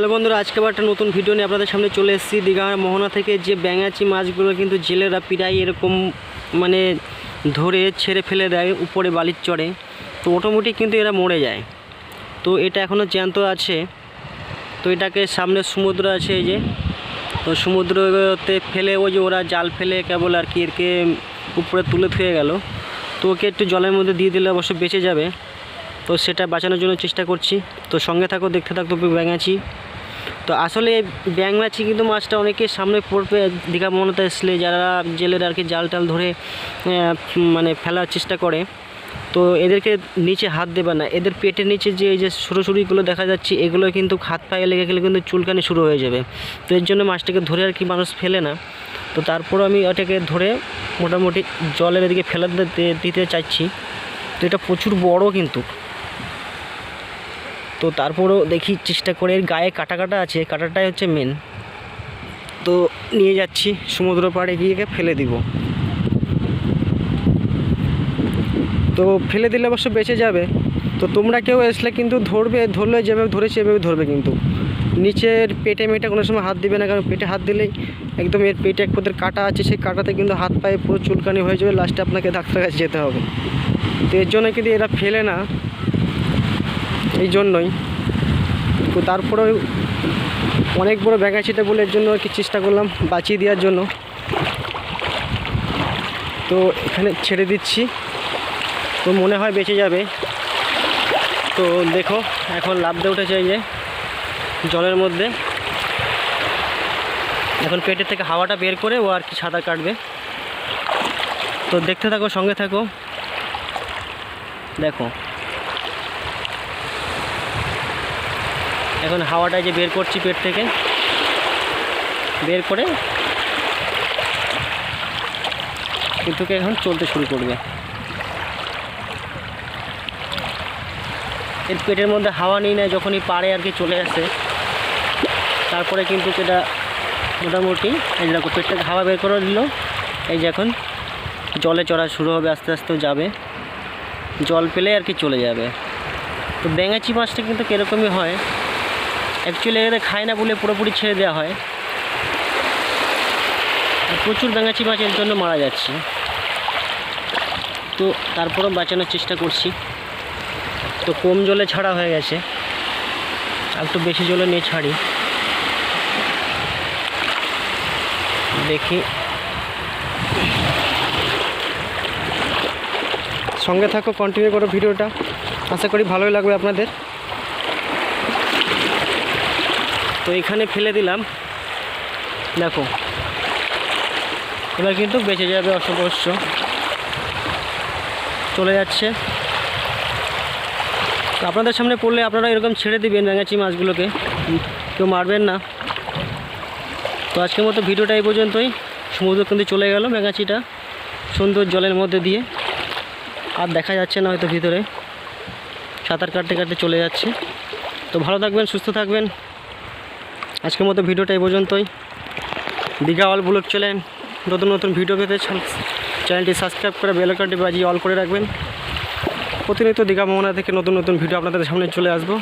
Hello বন্ধুরা, আজকে আবার একটা নতুন ভিডিও নিয়ে আপনাদের সামনে চলে এসেছি। দীঘা মোহনা থেকে যে ব্যাঙাচি মাছগুলো কিন্তু জেলেরা প্রায় এরকম মানে ধরে ছেড়ে ফেলে দেয়, উপরে বালির চড়ে। তো অটোমেটিক কিন্তু এরা মরে যায়। তো এটা এখনও জ্যান্ত আছে। তো এটাকে সামনে সমুদ্র আছে এই যে। তো সমুদ্রতে ফেলে ওই যে ওরা জাল ফেলে কেবল আর কি এরকে উপরে তুলে থুয়ে গেল। তো ওকে একটু জলের মধ্যে দিয়ে দিলে অবশ্য বেঁচে যাবে। তো সেটা বাঁচানোর জন্য চেষ্টা করছি। তো সঙ্গে থাকো, দেখতে থাকো ব্যাঙাচি তো আসলে এই ব্যাঙাচি কিন্তু মাছটা অনেকে সামনে পড়বে, দীঘা মনতে আসলে যারা জেলের আর কি জাল টাল ধরে মানে ফেলার চেষ্টা করে, তো এদেরকে নিচে হাত দেবে না। এদের পেটের নিচে যে এই যে সরু সরুগুলো দেখা যাচ্ছে, এগুলো কিন্তু হাত পায়ে লেগে গেলে কিন্তু চুলকানি শুরু হয়ে যাবে। তো এর জন্য মাছটাকে ধরে আর কি মানুষ ফেলে না। তো তারপর আমি ওটাকে ধরে মোটামুটি জলের এদিকে ফেলা দিতে চাইছি। তো এটা প্রচুর বড় কিন্তু। তো তারপরেও দেখি চেষ্টা করে, এর গায়ে কাটা কাটা আছে, কাটাটাই হচ্ছে মেন তো নিয়ে যাচ্ছি, সমুদ্র পাড়ে গিয়ে ফেলে দিব। তো ফেলে দিলে অবশ্য বেঁচে যাবে। তো তোমরা কেউ আসলে কিন্তু ধরবে, ধরলে যেভাবে ধরেছে এভাবে ধরবে কিন্তু। নিচের পেটে মেটে কোনো সময় হাত দিবে না, কারণ পেটে হাত দিলেই একদম এর পেটে এক পদের কাটা আছে, সেই কাটাতে কিন্তু হাত পায়ে পুরো চুলকানি হয়ে যাবে লাস্টে আপনাকে ডাক্তার কাছে যেতে হবে। তো এর জন্য কিন্তু এরা ফেলে না। এই জন্যই। তো তারপরে অনেক বড় ব্যাগাছিটা বলে এর জন্য আর কি চেষ্টা করলাম বাঁচিয়ে দেওয়ার জন্য। তো এখানে ছেড়ে দিচ্ছি। তো মনে হয় বেঁচে যাবে। তো দেখো, এখন লাভতে উঠেছে এই যে জলের মধ্যে। এখন পেটের থেকে হাওয়াটা বের করে ও আর কি সাঁতার কাটবে। তো দেখতে থাকো, সঙ্গে থাকো। দেখো এখন হাওয়াটা যে বের করছি পেট থেকে, বের করে কিন্তু এখন চলতে শুরু করবে। এর পেটের মধ্যে হাওয়া নিয়ে না, যখনই পারে আর কি চলে আসে, তারপরে কিন্তু এটা মোটামুটি এই দেখো, পেট থেকে হাওয়া বের করে দিল। এই যে এখন জলে চড়া শুরু হবে, আস্তে আস্তে যাবে। জল পেলে আর কি চলে যাবে। তো ব্যাঙাচি মাছটা কিন্তু কীরকমই হয় অ্যাকচুয়ালি এখানে খায় না বলে পুরোপুরি ছেড়ে দেওয়া হয়। প্রচুর ব্যাঙাচি মাছ এর জন্য মারা যাচ্ছে। তো তারপরেও বাঁচানোর চেষ্টা করছি। তো কম জলে ছাড়া হয়ে গেছে। একটু বেশি জলে নিয়ে ছাড়ি। দেখি। সঙ্গে থাকো কন্টিনিউ করো ভিডিওটা। আশা করি ভালোই লাগবে আপনাদের। তো এখানে ফেলে দিলাম। দেখো। এবার কিন্তু বেঁচে যাবে অবশ্য চলে যাচ্ছে। তো আপনাদের সামনে পড়লে আপনারা এরকম ছেড়ে দিবেন ব্যাঙাচি মাছগুলোকে। কেউ মারবেন না। তো আজকের মতো ভিডিওটা এই পর্যন্তই। সমুদ্র কিন্তু চলে গেল ব্যাঙাচিটা। সুন্দর জলের মধ্যে দিয়ে। আর দেখা যাচ্ছে না হয়তো ভিতরে। সাঁতার কাটতে কাটতে চলে যাচ্ছে। তো ভালো থাকবেন, সুস্থ থাকবেন। আজকের মতো ভিডিওটা এই পর্যন্তই। দীঘা অল ব্লগ চ্যানেল নতুন নতুন ভিডিও পেতে চ্যানেল- চ্যানেলটি সাবস্ক্রাইব করে বেল আইকনটি বাজিয়ে অল করে রাখবেন। প্রতিনিয়ত দীঘা মোহনা থেকে নতুন নতুন ভিডিও আপনাদের সামনে চলে আসব।